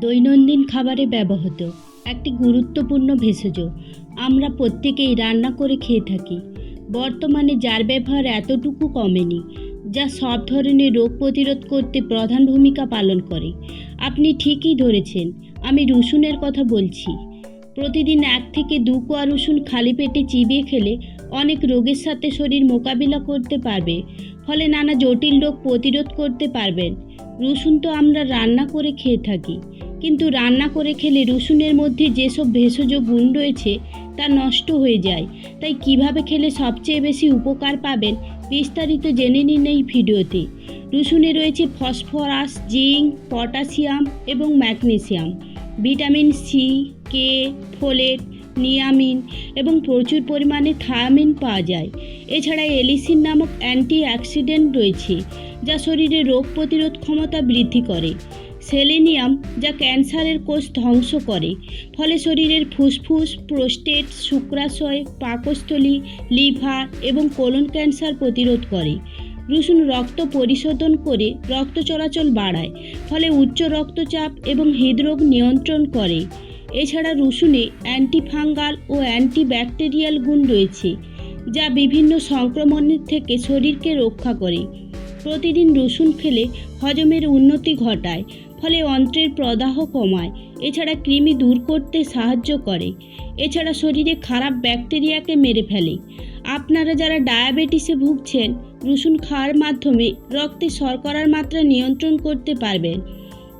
দৈনন্দিন খাবারে ব্যবহৃত একটি গুরুত্বপূর্ণ ভেষজ। আমরা প্রত্যেকেই রান্না করে খেয়ে থাকি। বর্তমানে যার ব্যবহার এতটুকু কমেনি, যা সব ধরনের রোগ প্রতিরোধ করতে প্রধান ভূমিকা পালন করে। আপনি ঠিকই ধরেছেন, আমি রসুনের কথা বলছি। প্রতিদিন এক থেকে দু কোয়া রসুন খালি পেটে চিবিয়ে খেলে অনেক রোগের সাথে শরীর মোকাবিলা করতে পারবে, ফলে নানা জটিল রোগ প্রতিরোধ করতে পারবেন। রসুন তো আমরা রান্না করে খেয়ে থাকি। কিন্তু রান্না করে খেলে রসুনের মধ্যে যেসব ভেষজ গুণ রয়েছে তা নষ্ট হয়ে যায়। তাই কীভাবে খেলে সবচেয়ে বেশি উপকার পাবেন বিস্তারিত জেনে নিন এই ভিডিওতে। রসুনে রয়েছে ফসফরাস, জিঙ্ক, পটাশিয়াম এবং magnesium. Vitamin C K folate, নিয়ামিন এবং প্রচুর পরিমাণে থায়ামিন পাওয়া যায়। এছাড়া এলিসিন নামক অ্যান্টি অ্যাক্সিডেন্ট রয়েছে, যা শরীরে রোগ প্রতিরোধ ক্ষমতা বৃদ্ধি করে। সেলেনিয়াম যা ক্যান্সারের কোষ ধ্বংস করে। ফলে শরীরের ফুসফুস, প্রোস্টেট, শুক্রাশয়, পাকস্থলী, লিভার এবং কোলন ক্যান্সার প্রতিরোধ করে। রসুন রক্ত পরিশোধন করে রক্ত চলাচল বাড়ায়, ফলে উচ্চ রক্তচাপ এবং হৃদরোগ নিয়ন্ত্রণ করে। এছাড়া রসুনে অ্যান্টিফাঙ্গাল ও অ্যান্টিব্যাকটেরিয়াল গুণ রয়েছে, যা বিভিন্ন সংক্রমণের থেকে শরীরকে রক্ষা করে। প্রতিদিন রসুন খেলে হজমের উন্নতি ঘটায় ফলে অন্ত্রের প্রদাহ কমায়। এছাড়া কৃমি দূর করতে সাহায্য করে। এছাড়া শরীরে খারাপ ব্যাকটেরিয়াকে মেরে ফেলে। আপনারা যারা ডায়াবেটিসে ভুগছেন, রসুন খাওয়ার মাধ্যমে রক্তে শর্করার মাত্রা নিয়ন্ত্রণ করতে পারবেন।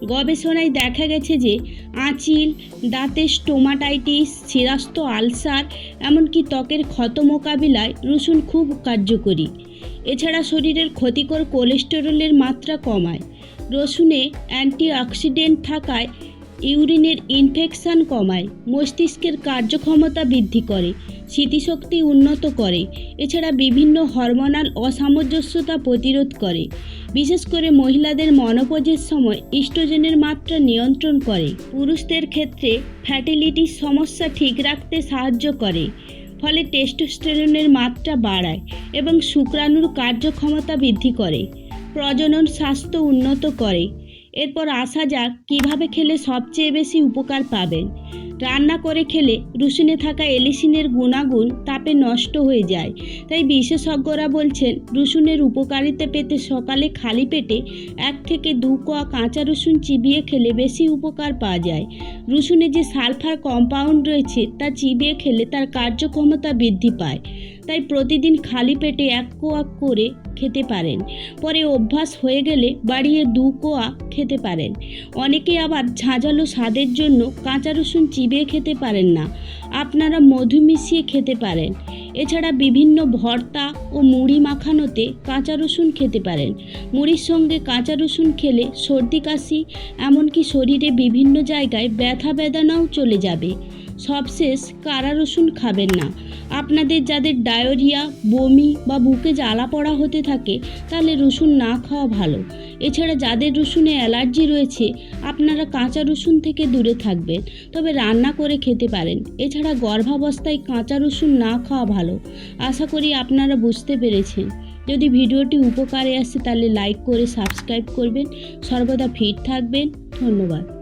গবেষণায় দেখা গেছে যে আঁচিল, দাঁতের স্টোমাটাইটিস শিরাস্ত আলসার, এমনকি ত্বকের ক্ষত মোকাবিলায় রসুন খুব কার্যকরী। এছাড়া শরীরের ক্ষতিকর কোলেস্টেরলের মাত্রা কমায়। রসুনে অ্যান্টিঅক্সিডেন্ট থাকায় ইউরিনের ইনফেকশন কমায়, মস্তিষ্কের কার্যক্ষমতা বৃদ্ধি করে, স্মৃতিশক্তি উন্নত করে, এছাড়া বিভিন্ন হরমোনাল অসামঞ্জস্যতা প্রতিরোধ করে। বিশেষ করে মহিলাদের মনোপজের সময় ইস্ট্রোজেনের মাত্রা নিয়ন্ত্রণ করে। পুরুষদের ক্ষেত্রে ফ্যাটিলিটির সমস্যা ঠিক রাখতে সাহায্য করে, ফলে টেস্টোস্টেরনের মাত্রা বাড়ায় এবং শুক্রাণুর কার্যক্ষমতা বৃদ্ধি করে। প্রজনন স্বাস্থ্য উন্নত করে এরপর আসা যাক কীভাবে খেলে সবচেয়ে বেশি উপকার পাবেন। রান্না করে খেলে রসুনে থাকা এলিসিনের গুণাগুণ তাপে নষ্ট হয়ে যায়। তাই বিশেষজ্ঞরা বলছেন রসুনের উপকারিতা পেতে সকালে খালি পেটে এক থেকে দু কোয়া কাঁচা রসুন চিবিয়ে খেলে বেশি উপকার পাওয়া যায়। রসুনে যে সালফার কম্পাউন্ড রয়েছে তা চিবিয়ে খেলে তার কার্যক্ষমতা বৃদ্ধি পায়। তাই প্রতিদিন খালি পেটে এক কোয়া করে খেতে পারেন। পরে অভ্যাস হয়ে গেলে বাড়িয়ে দু কোয়া খেতে পারেন। অনেকে আবার ঝাঁঝালো স্বাদের জন্য কাঁচা রসুন চিবিয়ে খেতে পারেন না। আপনারা মধু মিশিয়ে খেতে পারেন। এছাড়া বিভিন্ন ভর্তা ও মুড়ি মাখানোতে কাঁচা রসুন খেতে পারেন। মুড়ির সঙ্গে কাঁচা রসুন খেলে সর্দি, কাশি, এমনকি শরীরে বিভিন্ন জায়গায় ব্যথা, বেদনাও চলে যাবে। সবশেষ কারা রসুন খাবেন না। আপনাদের যাদের ডায়রিয়া, বমি বা বুকে জ্বালা পড়া হতে থাকে, তাহলে রসুন না খাওয়া ভালো। এছাড়া যাদের রসুনে অ্যালার্জি রয়েছে, আপনারা কাঁচা রসুন থেকে দূরে থাকবেন, তবে রান্না করে খেতে পারেন। এছাড়া গর্ভাবস্থায় কাঁচা রসুন না খাওয়া ভালো। আশা করি আপনারা বুঝতে পেরেছেন। যদি ভিডিওটি উপকারে আসে, তাহলে লাইক করে সাবস্ক্রাইব করবেন। সর্বদা ফিট থাকবেন। ধন্যবাদ।